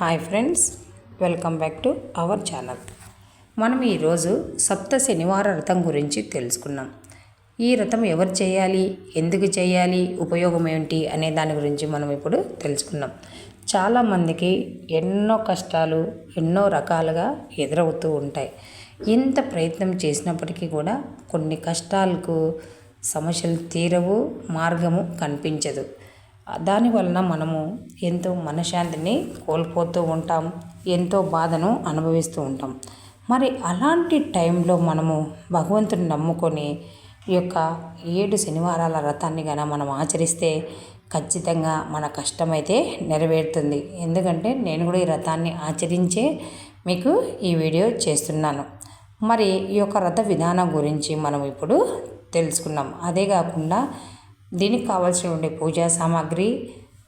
Hi friends welcome back to our channel. మనం ఈరోజు సప్త శనివార వ్రతం గురించి తెలుసుకున్నాం. ఈ వ్రతం ఎవరు చేయాలి ఎందుకు చేయాలి ఉపయోగం ఏంటి అనే దాని గురించి మనం ఇప్పుడు తెలుసుకున్నాం. చాలామందికి ఎన్నో కష్టాలు ఎన్నో రకాలుగా ఎదురవుతూ ఉంటాయి. ఇంత ప్రయత్నం చేసినప్పటికీ కూడా కొన్ని కష్టాలకు సమస్యలు తీరవు మార్గము కనిపించదు. దాని వలన మనము ఎంతో మనశ్శాంతిని కోల్పోతూ ఉంటాం ఎంతో బాధను అనుభవిస్తూ ఉంటాం. మరి అలాంటి టైంలో మనము భగవంతుని నమ్ముకొని ఈ యొక్క ఏడు శనివారాల వ్రతాన్ని గన మనం ఆచరిస్తే ఖచ్చితంగా మన కష్టమైతే నెరవేరుతుంది. ఎందుకంటే నేను కూడా ఈ వ్రతాన్ని ఆచరించే మీకు ఈ వీడియో చేస్తున్నాను. మరి ఈ యొక్క వ్రత విధానం గురించి మనం ఇప్పుడు తెలుసుకున్నాం. అదే కాకుండా దీనికి కావాల్సిన ఉండే పూజా సామాగ్రి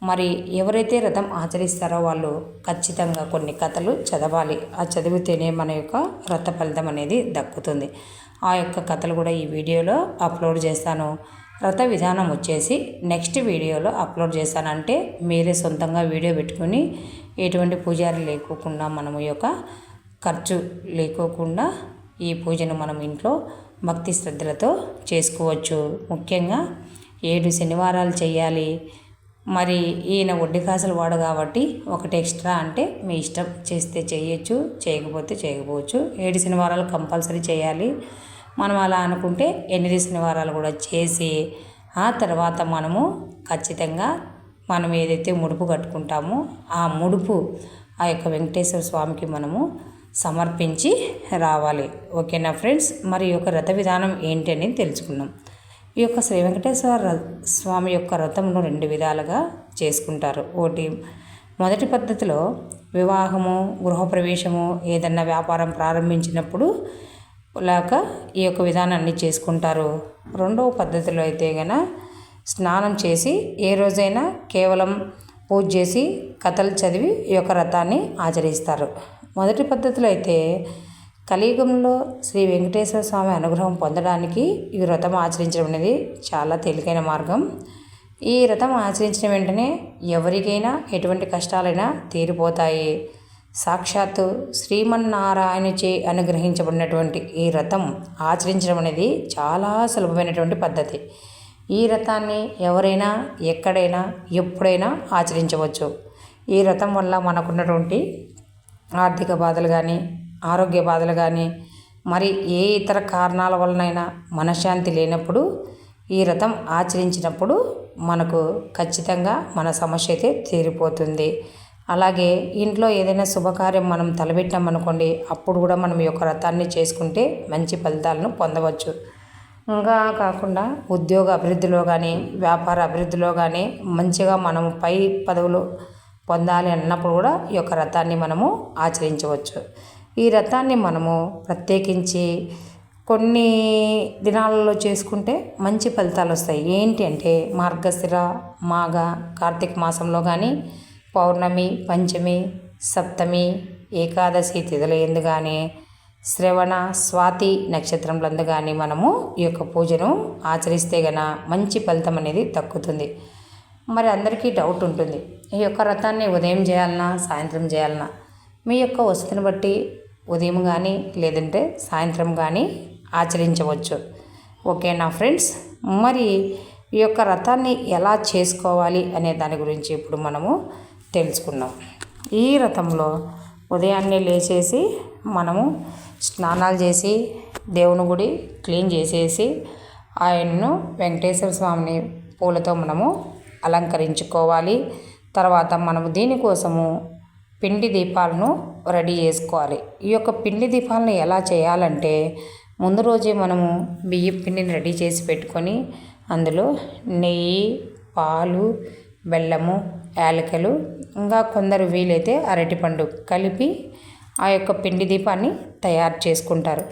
మరి ఎవరైతే రథం ఆచరిస్తారో వాళ్ళు ఖచ్చితంగా కొన్ని కథలు చదవాలి. ఆ చదివితేనే మన యొక్క రథ ఫలితం అనేది దక్కుతుంది. ఆ యొక్క కథలు కూడా ఈ వీడియోలో అప్లోడ్ చేస్తాను. రథ విధానం వచ్చేసి నెక్స్ట్ వీడియోలో అప్లోడ్ చేస్తానంటే మీరే సొంతంగా వీడియో పెట్టుకొని ఎటువంటి పూజారి లేకోకుండా మనము యొక్క ఖర్చు లేకోకుండా ఈ పూజను మనం ఇంట్లో భక్తి శ్రద్ధలతో చేసుకోవచ్చు. ముఖ్యంగా ఏడు శనివారాలు చేయాలి మరి ఈయన వడ్డీ కాసులు వాడు కాబట్టి ఒకటి ఎక్స్ట్రా అంటే మీ ఇష్టం చేస్తే చేయొచ్చు చేయకపోతే చేయకపోవచ్చు. ఏడు శనివారాలు కంపల్సరీ చేయాలి మనం అలా అనుకుంటే ఎనిమిది శనివారాలు కూడా చేసి ఆ తర్వాత మనము ఖచ్చితంగా మనం ఏదైతే ముడుపు కట్టుకుంటామో ఆ ముడుపు ఆ యొక్క వెంకటేశ్వర స్వామికి మనము సమర్పించి రావాలి. ఓకేనా ఫ్రెండ్స్? మరి యొక్క రథ విధానం ఏంటి అని తెలుసుకున్నాం ఈ యొక్క శ్రీ వెంకటేశ్వర స్వామి యొక్క రథమును రెండు విధాలుగా చేసుకుంటారు. ఒకటి మొదటి పద్ధతిలో వివాహము గృహప్రవేశము ఏదన్నా వ్యాపారం ప్రారంభించినప్పుడు లేక ఈ యొక్క విధానాన్ని చేసుకుంటారు. రెండవ పద్ధతిలో అయితే గన స్నానం చేసి ఏ రోజైనా కేవలం పూజ చేసి కథలు చదివి ఈ యొక్క రథాన్ని ఆచరిస్తారు. మొదటి పద్ధతిలో అయితే కలియుగంలో శ్రీ వెంకటేశ్వర స్వామి అనుగ్రహం పొందడానికి ఈ వ్రతం ఆచరించడం అనేది చాలా తేలికైన మార్గం. ఈ వ్రతం ఆచరించిన వెంటనే ఎవరికైనా ఎటువంటి కష్టాలైనా తీరిపోతాయి. సాక్షాత్తు శ్రీమన్నారాయణచే అనుగ్రహించబడినటువంటి ఈ వ్రతం ఆచరించడం అనేది చాలా సులభమైనటువంటి పద్ధతి. ఈ వ్రతాన్ని ఎవరైనా ఎక్కడైనా ఎప్పుడైనా ఆచరించవచ్చు. ఈ వ్రతం వల్ల మనకున్నటువంటి ఆర్థిక బాధలు కానీ ఆరోగ్య బాధలు కానీ మరి ఏ ఇతర కారణాల వలనైనా మనశ్శాంతి లేనప్పుడు ఈ రథం ఆచరించినప్పుడు మనకు ఖచ్చితంగా మన సమస్య అయితే తీరిపోతుంది. అలాగే ఇంట్లో ఏదైనా శుభకార్యం మనం తలపెట్టామనుకోండి అప్పుడు కూడా మనం ఈ యొక్క రథాన్ని చేసుకుంటే మంచి ఫలితాలను పొందవచ్చు. ఇంకా కాకుండా ఉద్యోగ అభివృద్ధిలో కానీ వ్యాపార అభివృద్ధిలో కానీ మంచిగా మనము పై పదవులు పొందాలి అన్నప్పుడు కూడా ఈ యొక్క రథాన్ని మనము ఆచరించవచ్చు. ఈ రథాన్ని మనము ప్రత్యేకించి కొన్ని దినాలలో చేసుకుంటే మంచి ఫలితాలు వస్తాయి. ఏంటి అంటే మార్గశిర మాఘ కార్తీక మాసంలో కానీ పౌర్ణమి పంచమి సప్తమి ఏకాదశి తిథుల ఎందు కానీ శ్రవణ స్వాతి నక్షత్రంలందు కానీ మనము ఈ యొక్క పూజను ఆచరిస్తే గన మంచి ఫలితం అనేది తక్కుతుంది మరి అందరికీ డౌట్ ఉంటుంది. ఈ యొక్క రథాన్ని ఉదయం చేయాలన్నా సాయంత్రం చేయాలన్నా మీ యొక్క వసతిని బట్టి ఉదయం కానీ లేదంటే సాయంత్రం కానీ ఆచరించవచ్చు. ఓకేనా ఫ్రెండ్స్? మరి ఈ యొక్క రథాన్ని ఎలా చేసుకోవాలి అనే దాని గురించి ఇప్పుడు మనము తెలుసుకుందాం. ఈ రథంలో ఉదయాన్నే లేచేసి మనము స్నానాలు చేసి దేవుని గుడి క్లీన్ చేసేసి ఆయన్ను వెంకటేశ్వర స్వామిని పూలతో మనము అలంకరించుకోవాలి. తర్వాత మనము దీనికోసము పిండి దీపాలను రెడీ చేసుకోవాలి. ఈ యొక్క పిండి దీపాలను ఎలా చేయాలంటే ముందు రోజే మనము బియ్యం పిండిని రెడీ చేసి పెట్టుకొని అందులో నెయ్యి పాలు బెల్లము యాలకలు ఇంకా కొందరు వీలైతే అరటిపండు కలిపి ఆ యొక్క పిండి దీపాన్ని తయారు చేసుకుంటారు.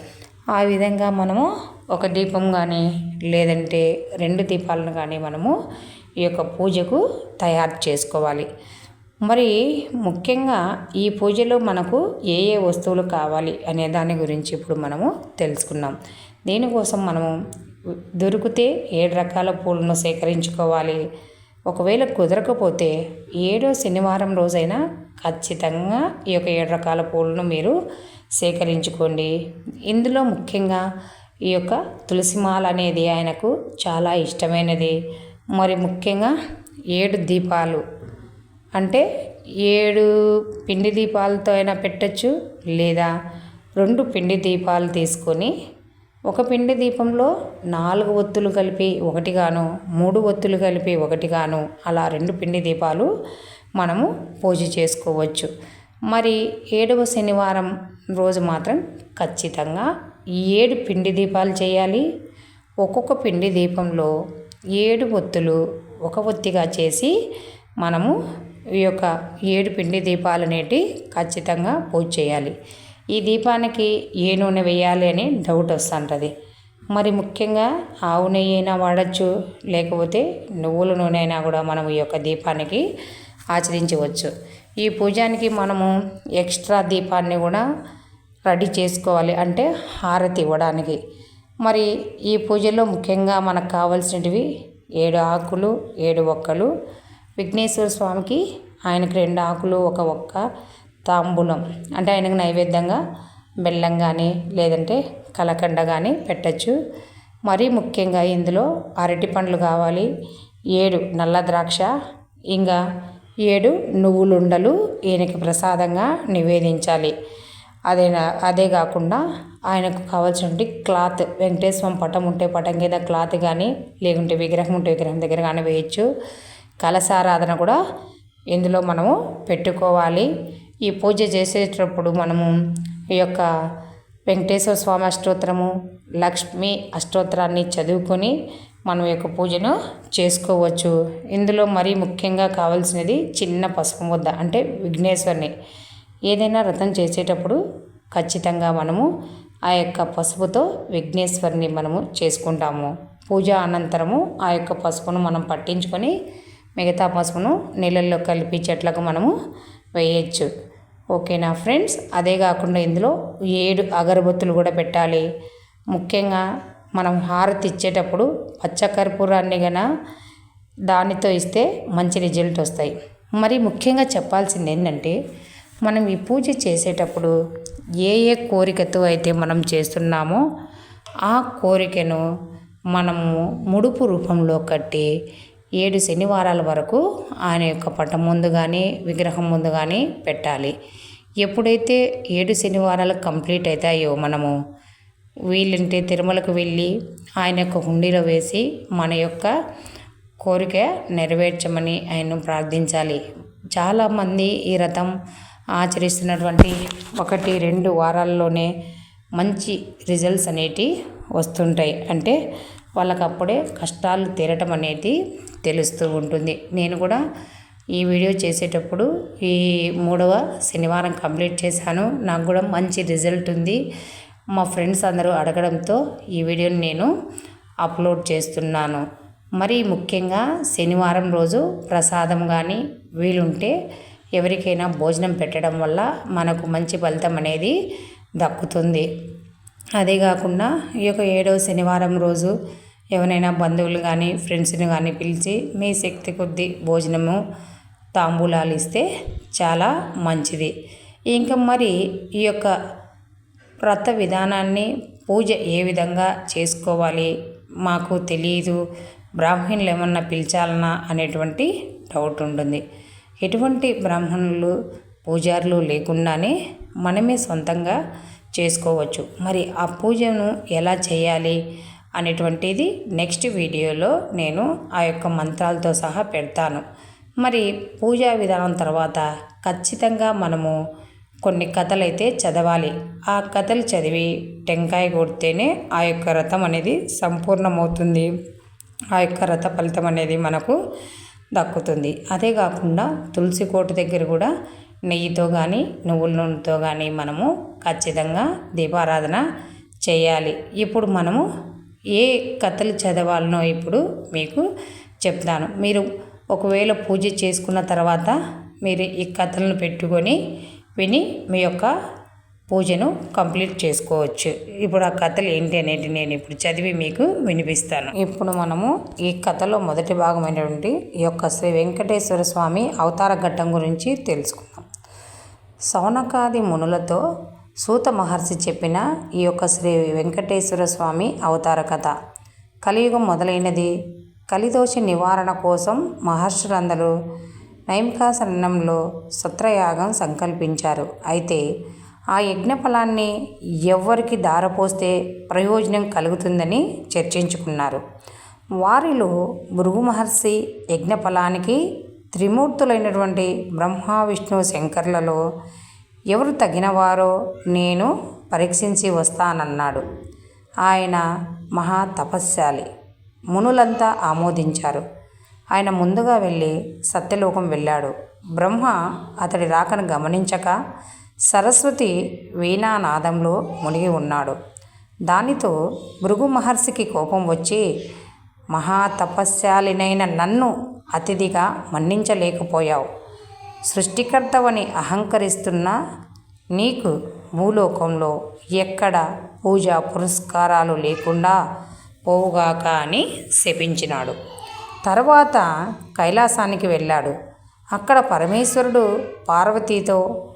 ఆ విధంగా మనము ఒక దీపం కానీ లేదంటే రెండు దీపాలను కానీ మనము ఈ యొక్క పూజకు తయారు చేసుకోవాలి. మరి ముఖ్యంగా ఈ పూజలో మనకు ఏ ఏ వస్తువులు కావాలి అనే దాని గురించి ఇప్పుడు మనము తెలుసుకున్నాం. దీనికోసం మనము దొరికితే ఏడు రకాల పూలను సేకరించుకోవాలి. ఒకవేళ కుదరకపోతే ఏడో శనివారం రోజైనా ఖచ్చితంగా ఈ యొక్క ఏడు రకాల పూలను మీరు సేకరించుకోండి. ఇందులో ముఖ్యంగా ఈ యొక్క తులసిమాల అనేది ఆయనకు చాలా ఇష్టమైనది. మరి ముఖ్యంగా ఏడు దీపాలు అంటే ఏడు పిండి దీపాలతో అయినా పెట్టచ్చు లేదా రెండు పిండి దీపాలు తీసుకొని ఒక పిండి దీపంలో నాలుగు ఒత్తులు కలిపి ఒకటిగాను మూడు ఒత్తులు కలిపి ఒకటిగాను అలా రెండు పిండి దీపాలు మనము పూజ చేసుకోవచ్చు. మరి ఏడవ శనివారం రోజు మాత్రం ఖచ్చితంగా ఏడు పిండి దీపాలు చేయాలి. ఒక్కొక్క పిండి దీపంలో ఏడు ఒత్తులు ఒక ఒత్తిగా చేసి మనము ఈ యొక్క ఏడు పిండి దీపాలు అనేటివి ఖచ్చితంగా పూజ చేయాలి. ఈ దీపానికి ఏ నూనె వేయాలి అని డౌట్ వస్తుంటుంది. మరి ముఖ్యంగా ఆవు నెయ్యి అయినా వాడచ్చు లేకపోతే నువ్వుల నూనె అయినా కూడా మనం ఈ యొక్క దీపానికి ఆచరించవచ్చు. ఈ పూజానికి మనము ఎక్స్ట్రా దీపాన్ని కూడా రెడీ చేసుకోవాలి అంటే హారతి ఇవ్వడానికి. మరి ఈ పూజలో ముఖ్యంగా మనకు కావాల్సినవి ఏడు ఆకులు ఏడు ఒక్కలు విఘ్నేశ్వర స్వామికి ఆయనకు రెండు ఆకులు ఒక ఒక్క తాంబూలం. అంటే ఆయనకు నైవేద్యంగా బెల్లం కానీ లేదంటే కలకండ కానీ పెట్టచ్చు. మరీ ముఖ్యంగా ఇందులో అరటి పండ్లు కావాలి ఏడు నల్ల ద్రాక్ష ఇంకా ఏడు నువ్వులుండలు ఈయనకి ప్రసాదంగా నివేదించాలి. అదే అదే కాకుండా ఆయనకు కావాల్సినటువంటి క్లాత్ వెంకటేశ్వరం పటం ఉంటే పటం కింద క్లాత్ కానీ లేకుంటే విగ్రహం ఉంటే విగ్రహం దగ్గర కానీ వేయచ్చు. కలశారాధన కూడా ఇందులో మనము పెట్టుకోవాలి. ఈ పూజ చేసేటప్పుడు మనము ఈ యొక్క వెంకటేశ్వర స్వామి అష్టోత్తరము లక్ష్మి అష్టోత్తరాన్ని చదువుకొని మనం యొక్క పూజను చేసుకోవచ్చు. ఇందులో మరీ ముఖ్యంగా కావాల్సినది చిన్న పసుపు ముద్ద అంటే విఘ్నేశ్వరిని. ఏదైనా వ్రతం చేసేటప్పుడు ఖచ్చితంగా మనము ఆ యొక్క పసుపుతో విఘ్నేశ్వరిని మనము చేసుకుంటాము. పూజ అనంతరము ఆ యొక్క పసుపును మనం పట్టించుకొని మిగతా పసుపును నీళ్ళల్లో కలిపి చెట్లకు మనము వేయచ్చు. ఓకేనా ఫ్రెండ్స్? అదే కాకుండా ఇందులో ఏడు అగరబత్తులు కూడా పెట్టాలి. ముఖ్యంగా మనం హారతి ఇచ్చేటప్పుడు పచ్చకర్పూరాన్ని గన దానితో ఇస్తే మంచి రిజల్ట్ వస్తాయి. మరి ముఖ్యంగా చెప్పాల్సింది ఏంటంటే మనం ఈ పూజ చేసేటప్పుడు ఏ ఏ కోరికతో అయితే మనం చేస్తున్నామో ఆ కోరికను మనము ముడుపు రూపంలో కట్టి ఏడు శనివారాల వరకు ఆయన యొక్క పటం ముందు కానీ విగ్రహం ముందు కానీ పెట్టాలి. ఎప్పుడైతే ఏడు శనివారాలు కంప్లీట్ అవుతాయో మనము వీలుంటే తిరుమలకు వెళ్ళి ఆయన యొక్క హుండీలో వేసి మన యొక్క కోరిక నెరవేర్చమని ఆయన్ను ప్రార్థించాలి. చాలామంది ఈ రథం ఆచరిస్తున్నటువంటి ఒకటి రెండు వారాల్లోనే మంచి రిజల్ట్స్ అనేటివి వస్తుంటాయి. అంటే వాళ్ళకి అప్పుడే కష్టాలు తీరటం అనేది తెలుస్తూ ఉంటుంది. నేను కూడా ఈ వీడియో చేసేటప్పుడు ఈ మూడవ శనివారం కంప్లీట్ చేశాను. నాకు కూడా మంచి రిజల్ట్ ఉంది. మా ఫ్రెండ్స్ అందరూ అడగడంతో ఈ వీడియోని నేను అప్లోడ్ చేస్తున్నాను. మరి ముఖ్యంగా శనివారం రోజు ప్రసాదం కానీ వీలుంటే ఎవరికైనా భోజనం పెట్టడం వల్ల మనకు మంచి ఫలితం అనేది దక్కుతుంది. అదే కాకుండా ఈ యొక్క ఏడవ శనివారం రోజు ఎవరైనా బంధువులు కానీ ఫ్రెండ్స్ని కానీ పిలిచి మీ శక్తి కొద్దీ భోజనము తాంబూలాలు ఇస్తే చాలా మంచిది. ఇంకా మరి ఈ యొక్క వ్రత విధానాన్ని పూజ ఏ విధంగా చేసుకోవాలి? మాకు తెలియదు బ్రాహ్మణులు ఏమన్నా పిలిచాలన్నా అనేటువంటి డౌట్ ఉంటుంది. ఎటువంటి బ్రాహ్మణులు పూజారులు లేకుండానే మనమే సొంతంగా చేసుకోవచ్చు. మరి ఆ పూజను ఎలా చేయాలి? అనేటువంటిది నెక్స్ట్ వీడియోలో నేను ఆ యొక్క మంత్రాలతో సహా పెడతాను. మరి పూజా విధానం తర్వాత ఖచ్చితంగా మనము కొన్ని కథలు అయితే చదవాలి. ఆ కథలు చదివి టెంకాయ కొడితేనే ఆ యొక్క రథం అనేది సంపూర్ణమవుతుంది. ఆ యొక్క రథ ఫలితం అనేది మనకు దక్కుతుంది. అదే కాకుండా తులసి కోట దగ్గర కూడా నెయ్యితో కానీ నువ్వుల నూనెతో కానీ మనము ఖచ్చితంగా దీపారాధన చేయాలి. ఇప్పుడు మనము ఏ కథలు చదవాలనో ఇప్పుడు మీకు చెప్తాను. మీరు ఒకవేళ పూజ చేసుకున్న తర్వాత మీరు ఈ కథలను పెట్టుకొని విని మీ యొక్క పూజను కంప్లీట్ చేసుకోవచ్చు. ఇప్పుడు ఆ కథలు ఏంటి అనేది నేను ఇప్పుడు చదివి మీకు వినిపిస్తాను. ఇప్పుడు మనము ఈ కథలో మొదటి భాగమైనటువంటి ఈ యొక్క శ్రీ వెంకటేశ్వర స్వామి అవతార ఘట్టం గురించి తెలుసుకుందాం. సౌనకాది మునులతో సూత మహర్షి చెప్పిన ఈ యొక్క శ్రీ వెంకటేశ్వర స్వామి అవతార కథ. కలియుగం మొదలైనది. కలిదోష నివారణ కోసం మహర్షులందరూ నైమికాశరణంలో సత్రయాగం సంకల్పించారు. అయితే ఆ యజ్ఞ ఫలాన్ని ఎవ్వరికి దారపోస్తే ప్రయోజనం కలుగుతుందని చర్చించుకున్నారు. వారిలో భృగు మహర్షి యజ్ఞ ఫలానికి త్రిమూర్తులైనటువంటి బ్రహ్మ విష్ణు శంకర్లలో ఎవరు తగినవారో నేను పరీక్షించి వస్తానన్నాడు. ఆయన మహా తపస్శాలి మునులంతా ఆమోదించారు. ఆయన ముందుగా వెళ్ళి సత్యలోకం వెళ్ళాడు. బ్రహ్మ అతడి రాకను గమనించక సరస్వతి వీణానాదంలో మునిగి ఉన్నాడు. దానితో భృగు మహర్షికి కోపం వచ్చి మహా తపస్శాలినైన నన్ను అతిథిగా మన్నించలేకపోయావు. సృష్టికర్తవని అహంకరిస్తున్న నీకు భూలోకంలో ఎక్కడ పూజా పురస్కారాలు లేకుండా పోవుగాక అని శపించినాడు. తర్వాత కైలాసానికి వెళ్ళాడు. అక్కడ పరమేశ్వరుడు పార్వతీతో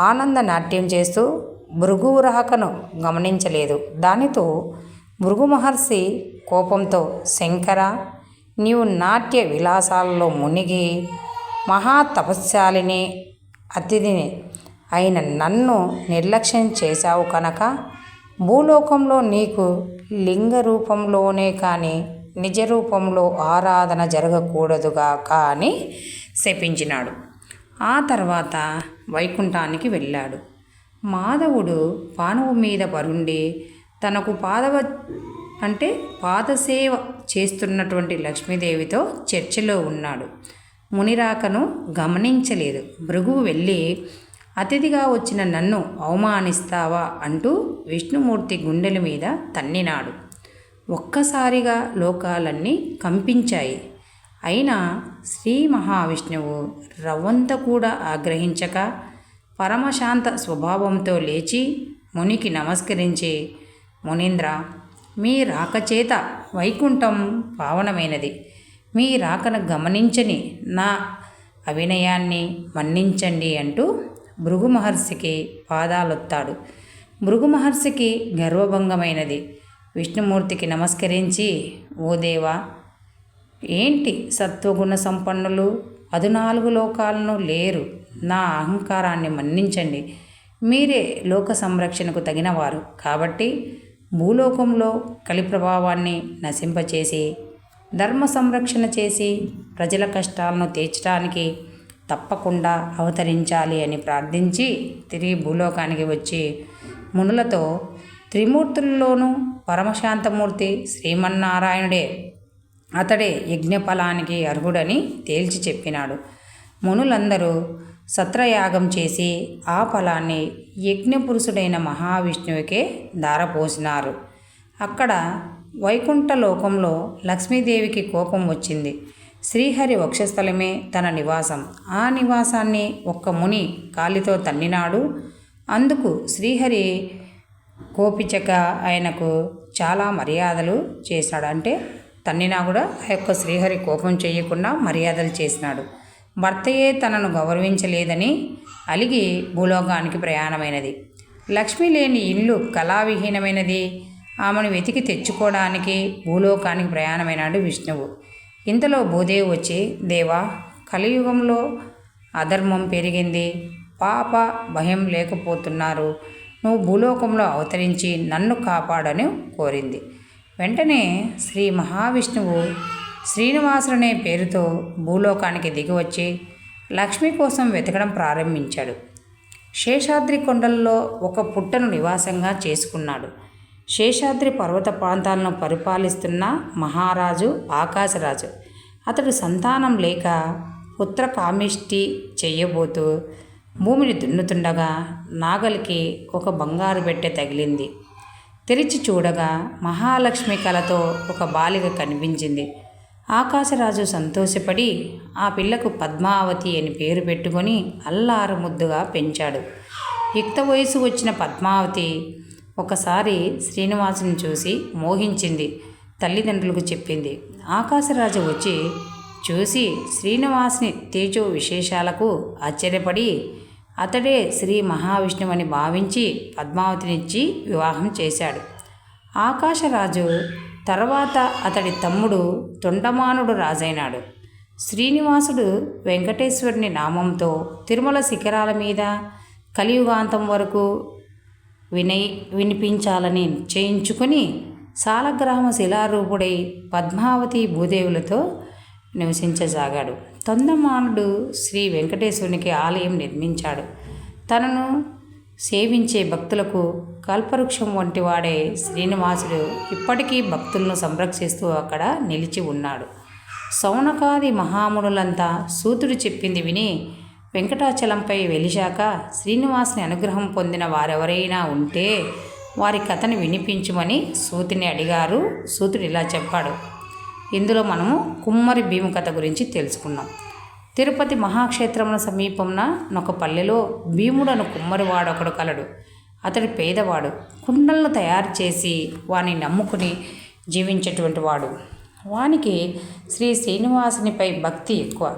ఆనంద నాట్యం చేస్తూ భృగువు రాకను గమనించలేదు. దానితో భృగు మహర్షి కోపంతో శంకర నీవు నాట్య విలాసాలలో మునిగి మహాతపస్శాలిని అతిథిని అయిన నన్ను నిర్లక్ష్యం చేశావు కనుక భూలోకంలో నీకు లింగ రూపంలోనే కానీ నిజ రూపంలో ఆరాధన జరగకూడదుగా కానీ శపించినాడు. ఆ తర్వాత వైకుంఠానికి వెళ్ళాడు. మాధవుడు పానువు మీద పరుండి తనకు పాదవ అంటే పాదసేవ చేస్తున్నటువంటి లక్ష్మీదేవితో చర్చలో ఉన్నాడు. మునిరాకను గమనించలేదు. భృగువు వెళ్ళి అతిథిగా వచ్చిన నన్ను అవమానిస్తావా? అంటూ విష్ణుమూర్తి గుండెల మీద తన్నినాడు. ఒక్కసారిగా లోకాలన్నీ కంపించాయి. అయినా శ్రీ మహావిష్ణువు రవ్వంత కూడా ఆగ్రహించక పరమశాంత స్వభావంతో లేచి మునికి నమస్కరించి మునీంద్ర మీ రాకచేత వైకుంఠం పావనమైనది. మీ రాకను గమనించని నా అవినయాన్ని మన్నించండి అంటూ భృగు మహర్షికి పాదాలొత్తాడు. భృగు మహర్షికి గర్వభంగమైనది. విష్ణుమూర్తికి నమస్కరించి ఓ దేవా ఏంటి సత్వగుణ సంపన్నులు? పదునాలుగు లోకాలను లేరు. నా అహంకారాన్ని మన్నించండి. మీరే లోక సంరక్షణకు తగినవారు. కాబట్టి భూలోకంలో కలి ప్రభావాన్ని నశింపచేసి ధర్మ సంరక్షణ చేసి ప్రజల కష్టాలను తీర్చడానికి తప్పకుండా అవతరించాలి అని ప్రార్థించి తిరిగి భూలోకానికి వచ్చి మునులతో త్రిమూర్తుల్లోనూ పరమశాంతమూర్తి శ్రీమన్నారాయణుడే అతడే యజ్ఞఫలానికి అర్హుడని తేల్చి చెప్పినాడు. మునులందరూ సత్రయాగం చేసి ఆ ఫలాన్ని యజ్ఞపురుషుడైన మహావిష్ణువుకే దారపోసినారు అక్కడ వైకుంఠ లోకంలో లక్ష్మీదేవికి కోపం వచ్చింది. శ్రీహరి వక్షస్థలమే తన నివాసం. ఆ నివాసాన్ని ఒక్క ముని కాలితో తన్నినాడు. అందుకు శ్రీహరి కోపిచక ఆయనకు చాలా మర్యాదలు చేశాడు. అంటే తన్నినా కూడా ఆ యొక్క శ్రీహరి కోపం చేయకుండా మర్యాదలు చేసినాడు. భర్తయే తనను గౌరవించలేదని అలిగి భూలోకానికి ప్రయాణమైనది. లక్ష్మి లేని ఇల్లు కళావిహీనమైనది. ఆమెను వెతికి తెచ్చుకోవడానికి భూలోకానికి ప్రయాణమైనాడు విష్ణువు. ఇంతలో భూదేవి వచ్చి దేవా కలియుగంలో అధర్మం పెరిగింది. పాప భయం లేకపోతున్నారు. నువ్వు భూలోకంలో అవతరించి నన్ను కాపాడని కోరింది. వెంటనే శ్రీ మహావిష్ణువు శ్రీనివాసుడనే పేరుతో భూలోకానికి దిగివచ్చి లక్ష్మి కోసం వెతకడం ప్రారంభించాడు. శేషాద్రి కొండల్లో ఒక పుట్టను నివాసంగా చేసుకున్నాడు. శేషాద్రి పర్వత ప్రాంతాలను పరిపాలిస్తున్న మహారాజు ఆకాశరాజు. అతడు సంతానం లేక పుత్ర కామిష్టి చెయ్యబోతూ భూమిని దున్నుతుండగా నాగలికి ఒక బంగారు పెట్టె తగిలింది. తెరిచి చూడగా మహాలక్ష్మి కలతో ఒక బాలిక కనిపించింది. ఆకాశరాజు సంతోషపడి ఆ పిల్లకు పద్మావతి అని పేరు పెట్టుకొని అల్లారు ముద్దుగా పెంచాడు. యుక్త వయసు వచ్చిన పద్మావతి ఒకసారి శ్రీనివాసుని చూసి మోహించింది తల్లిదండ్రులకు చెప్పింది. ఆకాశరాజు వచ్చి చూసి శ్రీనివాసుని తేజో విశేషాలకు ఆశ్చర్యపడి అతడే శ్రీ మహావిష్ణువని భావించి పద్మావతినిచ్చి వివాహం చేశాడు. ఆకాశరాజు తర్వాత అతడి తమ్ముడు తొండమానుడు రాజైనాడు. శ్రీనివాసుడు వెంకటేశ్వరుని నామంతో తిరుమల శిఖరాల మీద కలియుగాంతం వరకు వినయ్ వినిపించాలని చేయించుకొని సాలగ్రామ శిలారూపుడై పద్మావతి భూదేవులతో నివసించసాగాడు. తొందమానుడు శ్రీ వెంకటేశ్వరునికి ఆలయం నిర్మించాడు. తనను సేవించే భక్తులకు కల్పవృక్షం వంటి వాడే శ్రీనివాసుడు ఇప్పటికీ భక్తులను సంరక్షిస్తూ అక్కడ నిలిచి ఉన్నాడు. సౌనకాది మహామునులంతా సూతుడు చెప్పింది విని వెంకటాచలంపై వెలిశాక శ్రీనివాసుని అనుగ్రహం పొందిన వారెవరైనా ఉంటే వారి కథని వినిపించమని సూతిని అడిగారు. సూతుడు ఇలా చెప్పాడు. ఇందులో మనము కుమ్మరి భీము కథ గురించి తెలుసుకున్నాం. తిరుపతి మహాక్షేత్రముల సమీపంన ఒక పల్లెలో భీముడను కుమ్మరివాడొకడు కలడు. అతడు పేదవాడు. కుండలను తయారు చేసి వాని నమ్ముకుని జీవించేటువంటి వాడు. వానికి శ్రీ శ్రీనివాసునిపై భక్తి ఎక్కువ.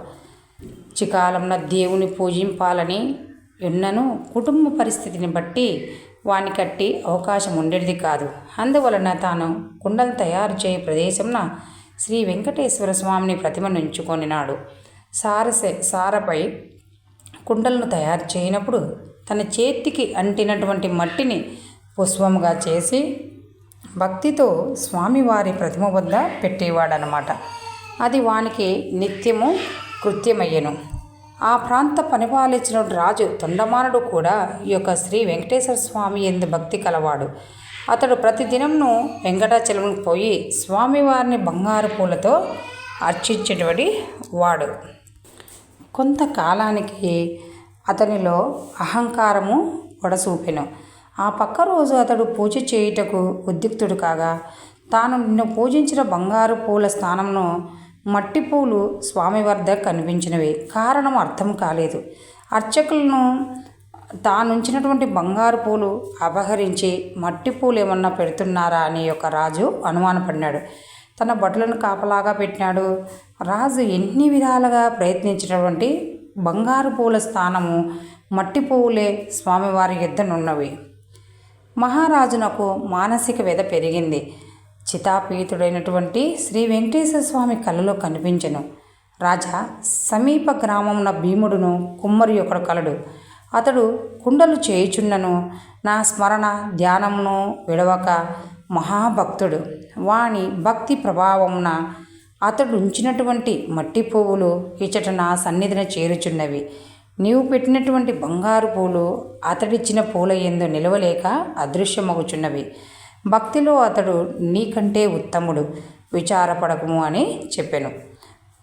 చికాలంన దేవుని పూజింపాలని ఎన్నను కుటుంబ పరిస్థితిని బట్టి వాని కట్టి అవకాశం ఉండేది కాదు. అందువలన తాను కుండలు తయారు చేయ ప్రదేశంన శ్రీ వెంకటేశ్వర స్వామిని ప్రతిమను ఉంచుకొనినాడు సారసే సారపై కుండలను తయారు చేయనప్పుడు తన చేతికి అంటినటువంటి మట్టిని పుష్పముగా చేసి భక్తితో స్వామివారి ప్రతిమ వద్ద పెట్టేవాడనమాట అది వానికి నిత్యము కృత్యమయ్యను. ఆ ప్రాంత పనిపాలించిన రాజు తొండమానుడు కూడా ఈ యొక్క శ్రీ వెంకటేశ్వర స్వామి ఎందు భక్తి కలవాడు. అతడు ప్రతిదినంను వెంకటాచలంకి పోయి స్వామివారిని బంగారు పూలతో అర్చించేటువంటి వాడు. కొంతకాలానికి అతనిలో అహంకారము పొడసూపెను ఆ పక్క రోజు అతడు పూజ చేయుటకు ఉద్యుక్తుడు కాగా తాను నిన్ను పూజించిన బంగారు పూల స్థానంలో మట్టి పూలు స్వామి వద్ద కనిపించినవి కారణం అర్థం కాలేదు. అర్చకులను తానుంచినటువంటి బంగారు పూలు అపహరించి మట్టి పూలు ఏమన్నా పెడుతున్నారా అని ఒక రాజు అనుమానపడినాడు. తన బట్టలను కాపలాగా పెట్టినాడు. రాజు ఎన్ని విధాలుగా ప్రయత్నించినటువంటి బంగారు పూల స్థానము మట్టి పువ్వులే స్వామివారి యుద్ధనున్నవి మహారాజునకు మానసిక వ్యధ పెరిగింది. చితాపీతుడైనటువంటి శ్రీ వెంకటేశ్వర స్వామి కలలో కనిపించెను. రాజా సమీప గ్రామమున భీముడును కుమ్మరి ఒకడు కలడు. అతడు కుండలు చేయుచున్నను. నా స్మరణ ధ్యానమును విడవక మహాభక్తుడు. వాని భక్తి ప్రభావమున అతడు ఉంచినటువంటి మట్టి పువ్వులు ఇచ్చట నా సన్నిధిన చేరుచున్నవి. నీవు పెట్టినటువంటి బంగారు పూలు అతడిచ్చిన పూల ఎందు నిలవలేక అదృశ్యమగుచున్నవి. భక్తిలో అతడు నీకంటే ఉత్తముడు విచారపడకము అని చెప్పెను.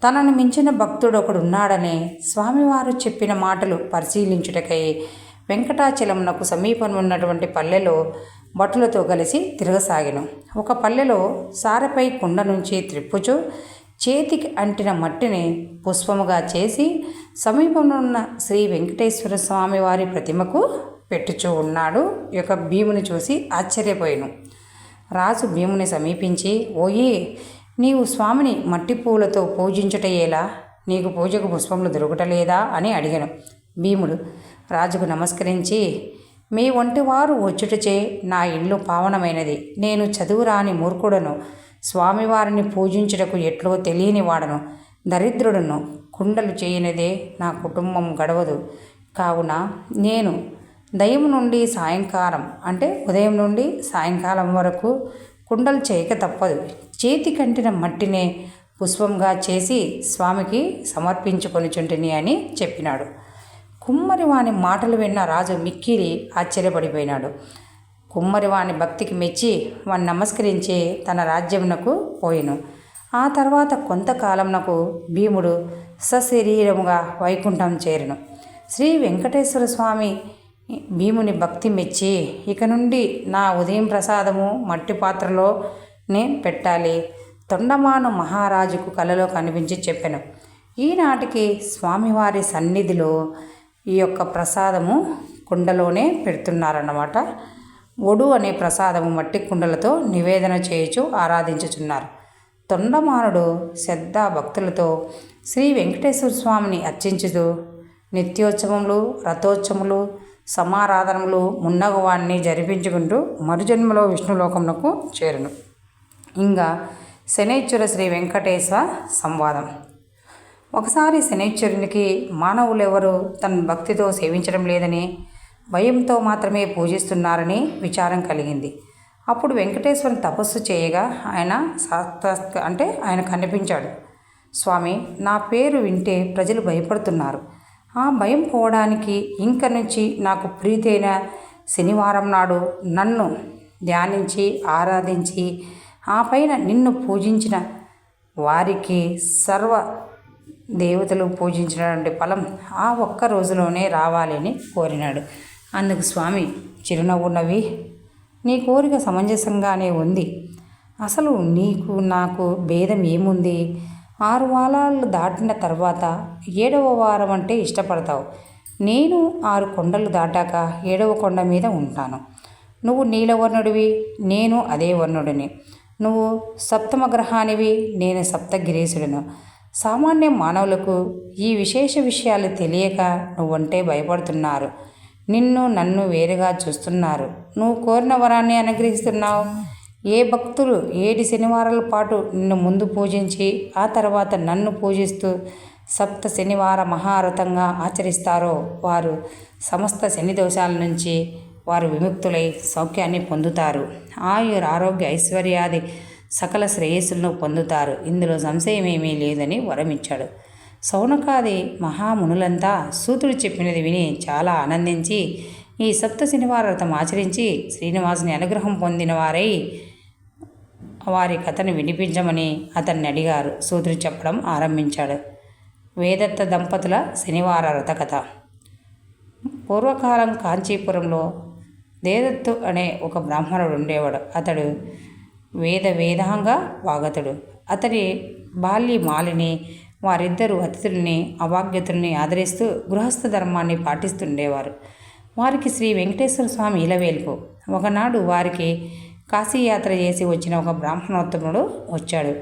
తనను మించిన భక్తుడు ఒకడున్నాడనే స్వామివారు చెప్పిన మాటలు పరిశీలించుటకై వెంకటాచలమునకు సమీపం ఉన్నటువంటి పల్లెలో భటులతో కలిసి తిరగసాగాను. ఒక పల్లెలో సారెపై కుండ నుంచి త్రిప్పుచు చేతికి అంటిన మట్టిని పుష్పముగా చేసి సమీపంలో ఉన్న శ్రీ వెంకటేశ్వర స్వామి వారి ప్రతిమకు పెట్టుచూ ఉన్నాడు. యొక్క భీముని చూసి ఆశ్చర్యపోయాను. రాజు భీముని సమీపించి ఓయి నీవు స్వామిని మట్టి పూలతో పూజించుటయేలా నీకు పూజకు పుష్పములు దొరకటలేదా? అని అడిగాను. భీముడు రాజుకు నమస్కరించి మీ వంటి వారు వచ్చుటచే నా ఇల్లు పావనమైనది. నేను చదువురాని మూర్ఖుడను స్వామివారిని పూజించుటకు ఎట్లో తెలియని వాడను దరిద్రుడను కుండలు చేయనిదే నా కుటుంబం గడవదు. కావున నేను దయం నుండి సాయంకాలం అంటే ఉదయం నుండి సాయంకాలం వరకు కుండలు చేయక తప్పదు. చేతి కంటిన మట్టినే పుష్పంగా చేసి స్వామికి సమర్పించుకొనిచుంటిని అని చెప్పినాడు. కుమ్మరివాని మాటలు విన్న రాజు మిక్కిరి ఆశ్చర్యపడిపోయినాడు. కుమ్మరివాని భక్తికి మెచ్చి వాని నమస్కరించి తన రాజ్యమునకు పోయిను. ఆ తర్వాత కొంతకాలంనకు భీముడు సశరీరముగా వైకుంఠం చేరును. శ్రీ వెంకటేశ్వర స్వామి భీముని భక్తి మెచ్చి ఇక నుండి నా ఉదయం ప్రసాదము మట్టి పాత్రలోనే పెట్టాలి. తొండమాను మహారాజుకు కలలో కనిపించి చెప్పాను. ఈనాటికి స్వామివారి సన్నిధిలో ఈ యొక్క ప్రసాదము కుండలోనే పెడుతున్నారన్నమాట. ఒడు అనే ప్రసాదము మట్టి కుండలతో నివేదన చేయుచు ఆరాధించుచున్నారు. తొండమానుడు శ్రద్ధ భక్తులతో శ్రీ వెంకటేశ్వర స్వామిని అర్చించుతూ నిత్యోత్సవములు రథోత్సవములు సమారాధనములు మున్నగవాణ్ణి జరిపించుకుంటూ మరుజన్మలో విష్ణులోకమునకు చేరును. ఇంకా శనైశ్వర శ్రీ వెంకటేశ్వర సంవాదం. ఒకసారి శనైశ్వరునికి మానవులెవరూ తన భక్తితో సేవించడం లేదని భయంతో మాత్రమే పూజిస్తున్నారని విచారం కలిగింది. అప్పుడు వెంకటేశ్వరుని తపస్సు చేయగా ఆయన సాక్షాత్ అంటే ఆయన కనిపించాడు. స్వామి నా పేరు వింటే ప్రజలు భయపడుతున్నారు. ఆ భయం పోవడానికి ఇంక నుంచి నాకు ప్రీతైన శనివారం నాడు నన్ను ధ్యానించి ఆరాధించి ఆ పైన నిన్ను పూజించిన వారికి సర్వ దేవతలు పూజించినటువంటి ఫలం ఆ ఒక్క రోజులోనే రావాలని కోరినాడు. అందుకు స్వామి చిరునవ్వు నవ్వి నీ కోరిక సమంజసంగానే ఉంది. అసలు నీకు నాకు భేదం ఏముంది? ఆరు వారాలు దాటిన తర్వాత ఏడవ వారం అంటే ఇష్టపడతావు. నేను ఆరు కొండలు దాటాక ఏడవ కొండ మీద ఉంటాను. నువ్వు నీలవర్ణుడివి నేను అదే వర్ణుడిని. నువ్వు సప్తమ గ్రహానివి నేను సప్తగిరీసుడును సామాన్య మానవులకు ఈ విశేష విషయాలు తెలియక నువ్వంటే భయపడుతున్నారు. నిన్ను నన్ను వేరుగా చూస్తున్నారు. నువ్వు కోరిన వరాన్ని అనుగ్రహిస్తున్నావు. ఏ భక్తులు ఏడు శనివారాల పాటు నిన్ను ముందు పూజించి ఆ తర్వాత నన్ను పూజిస్తూ సప్త శనివార మహారథంగా ఆచరిస్తారో వారు సమస్త శని దోషాల నుంచి వారు విముక్తులై సౌఖ్యాన్ని పొందుతారు. ఆయుర ఆరోగ్య ఐశ్వర్యాది సకల శ్రేయస్సులను పొందుతారు. ఇందులో సంశయమేమీ లేదని వరమిచ్చాడు. సౌనకాది మహామునులంతా సూతుడు చెప్పినది విని చాలా ఆనందించి ఈ సప్త శనివార వ్రతం ఆచరించి శ్రీనివాసుని అనుగ్రహం పొందిన వారై వారి కథను వినిపించమని అతన్ని అడిగారు. సూతుడు చెప్పడం ఆరంభించాడు. వేదత్త దంపతుల శనివార రథకథ పూర్వకాలం కాంచీపురంలో దేదత్తు అనే ఒక బ్రాహ్మణుడు ఉండేవాడు. అతడు వేద వేదాంగ వాగతుడు. అతడి బాల్య మాలిని వారిద్దరూ అతిథుల్ని అభాగ్యతుల్ని ఆదరిస్తూ గృహస్థ ధర్మాన్ని పాటిస్తుండేవారు. వారికి శ్రీ వెంకటేశ్వర స్వామి ఇలవేల్పు. ఒకనాడు వారికి కాశీయాత్ర చేసి వచ్చిన ఒక బ్రాహ్మణోత్తముడు వచ్చాడు.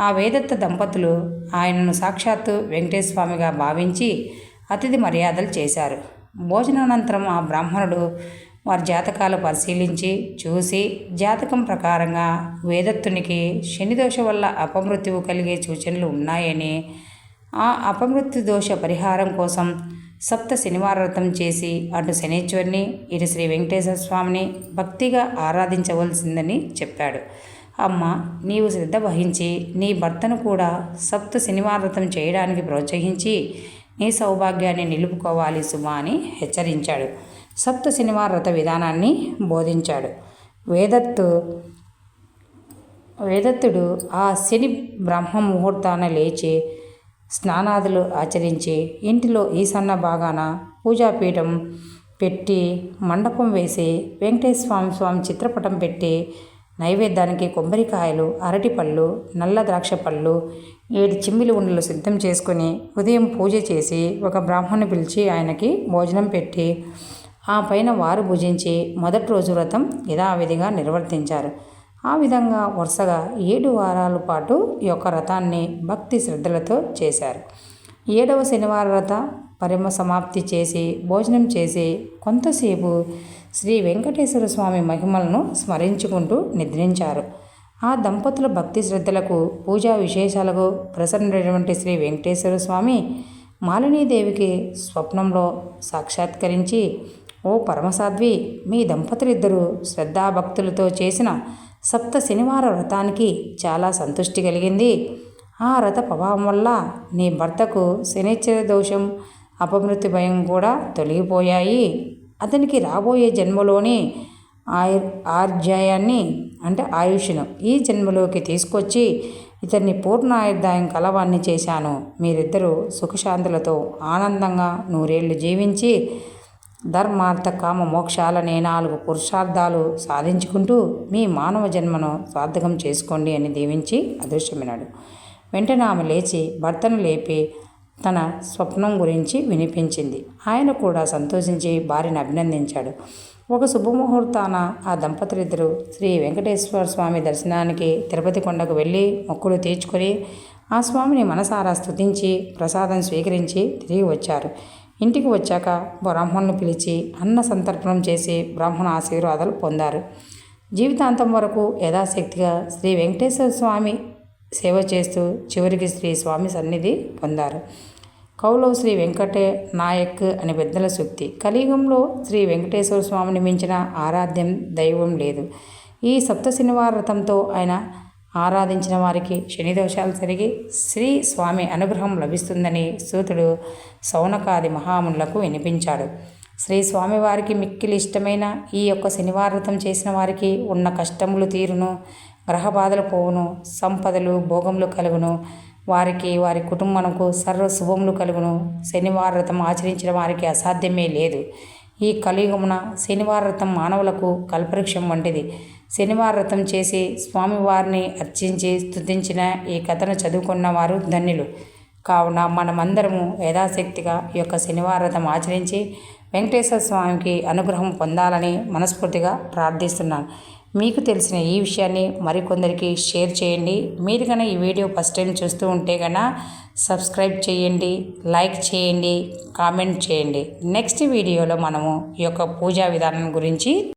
ఆ వేదత్త దంపతులు ఆయనను సాక్షాత్తు వెంకటేశ్వమిగా భావించి అతిథి మర్యాదలు చేశారు. భోజనానంతరం ఆ బ్రాహ్మణుడు వారి జాతకాలు పరిశీలించి చూసి జాతకం ప్రకారంగా వేదత్తునికి శనిదోష వల్ల అపమృత్యువు కలిగే సూచనలు ఉన్నాయని ఆ అపమృత్యు దోష పరిహారం కోసం సప్త శనివార వ్రతం చేసి అటు శనీశ్వరిని ఇటు శ్రీ వెంకటేశ్వర స్వామిని భక్తిగా ఆరాధించవలసిందని చెప్పాడు. అమ్మ నీవు శ్రద్ధ వహించి నీ భర్తను కూడా సప్త శనివారతం చేయడానికి ప్రోత్సహించి నీ సౌభాగ్యాన్ని నిలుపుకోవాలి సుమా అని హెచ్చరించాడు. సప్త శనివార వ్రత విధానాన్ని బోధించాడు. వేదత్తు వేదత్తుడు ఆ శని బ్రహ్మ ముహూర్తాన లేచి స్నానాదులు ఆచరించి ఇంటిలో ఈశాన్య భాగాన పూజాపీఠం పెట్టి మండపం వేసి వెంకటేశ్వర స్వామి చిత్రపటం పెట్టి నైవేద్యానికి కొబ్బరికాయలు అరటిపళ్ళు నల్ల ద్రాక్ష పళ్ళు ఏడు చిమ్మిలి ఉండలు సిద్ధం చేసుకుని ఉదయం పూజ చేసి ఒక బ్రాహ్మణ్ణి పిలిచి ఆయనకి భోజనం పెట్టి ఆ పైన వారు భుజించి మొదటి రోజు వ్రతం యథావిధిగా నిర్వర్తించారు. ఆ విధంగా వరుసగా ఏడు వారాల పాటు ఈ యొక్క రథాన్ని భక్తి శ్రద్ధలతో చేశారు. ఏడవ శనివార రథ పరిమ సమాప్తి చేసి భోజనం చేసి కొంతసేపు శ్రీ వెంకటేశ్వర స్వామి మహిమలను స్మరించుకుంటూ నిద్రించారు. ఆ దంపతుల భక్తి శ్రద్ధలకు పూజా విశేషాలకు ప్రసన్నమైనటువంటి శ్రీ వెంకటేశ్వర స్వామి మాలినీదేవికి స్వప్నంలో సాక్షాత్కరించి ఓ పరమసాధ్వి మీ దంపతులిద్దరూ శ్రద్ధాభక్తులతో చేసిన సప్త శనివార వ్రతానికి చాలా సంతృష్టి కలిగింది. ఆ వ్రత ప్రభావం వల్ల నీ భర్తకు శనిశ్చర దోషం అపమృతి భయం కూడా తొలగిపోయాయి. అతనికి రాబోయే జన్మలోని ఆయు ఆర్జయాన్ని అంటే ఆయుష్ను ఈ జన్మలోకి తీసుకొచ్చి ఇతన్ని పూర్ణ ఆయుర్దాయం కలవాన్ని చేశాను. మీరిద్దరూ సుఖశాంతులతో ఆనందంగా నూరేళ్ళు జీవించి ధర్మార్థ కామ మోక్షాలనే నాలుగు పురుషార్థాలు సాధించుకుంటూ మీ మానవ జన్మను సార్థకం చేసుకోండి అని దీవించి అదృశ్యమైనాడు. వెంటనే ఆమె లేచి భర్తను లేపి తన స్వప్నం గురించి వినిపించింది. ఆయన కూడా సంతోషించి భార్యను అభినందించాడు. ఒక శుభముహూర్తాన ఆ దంపతులిద్దరూ శ్రీ వెంకటేశ్వర స్వామి దర్శనానికి తిరుపతి కొండకు వెళ్ళి మొక్కులు తీర్చుకొని ఆ స్వామిని మనసారా స్తుతించి ప్రసాదం స్వీకరించి తిరిగి వచ్చారు. ఇంటికి వచ్చాక బ్రాహ్మణులు పిలిచి అన్న సంతర్పణం చేసి బ్రాహ్మణ ఆశీర్వాదాలు పొందారు. జీవితాంతం వరకు యథాశక్తిగా శ్రీ వెంకటేశ్వర స్వామి సేవ చేస్తూ చివరికి శ్రీ స్వామి సన్నిధి పొందారు. కౌలవ శ్రీ వెంకటే నాయక్ అనే పెద్దల సూక్తి. కలియుగంలో శ్రీ వెంకటేశ్వర స్వామిని మించిన ఆరాధ్యం దైవం లేదు. ఈ సప్త శనివార రథంతో ఆయన ఆరాధించిన వారికి శని దోషాలు జరిగి శ్రీ స్వామి అనుగ్రహం లభిస్తుందని సూతుడు సౌనకాది మహామునులకు వినిపించాడు. శ్రీ స్వామివారికి మిక్కిలి ఇష్టమైన ఈ యొక్క శనివార చేసిన వారికి ఉన్న కష్టములు తీరును గ్రహ బాధలు పోవును సంపదలు భోగములు కలుగును వారికి వారి కుటుంబంకు సర్వ శుభములు కలుగును. శనివార వ్రతం ఆచరించిన వారికి అసాధ్యమే లేదు. ఈ కలియుగమున శనివార వ్రతం మానవులకు కల్పవృక్షం వంటిది. శనివారతం వ్రతం చేసి స్వామివారిని అర్చించి స్తుతించిన ఈ కథను చదువుకున్న వారు ధన్యులు. కావున మనమందరము యథాశక్తిగా ఈ యొక్క శనివారతం వ్రతం ఆచరించి వెంకటేశ్వర స్వామికి అనుగ్రహం పొందాలని మనస్ఫూర్తిగా ప్రార్థిస్తున్నాను. మీకు తెలిసిన ఈ విషయాన్ని మరికొందరికి షేర్ చేయండి. మీరు కనుక ఈ వీడియో ఫస్ట్ టైం చూస్తూ ఉంటే కనుక సబ్స్క్రైబ్ చేయండి లైక్ చేయండి కామెంట్ చేయండి. నెక్స్ట్ వీడియోలో మనము ఈ యొక్క పూజా విధానం గురించి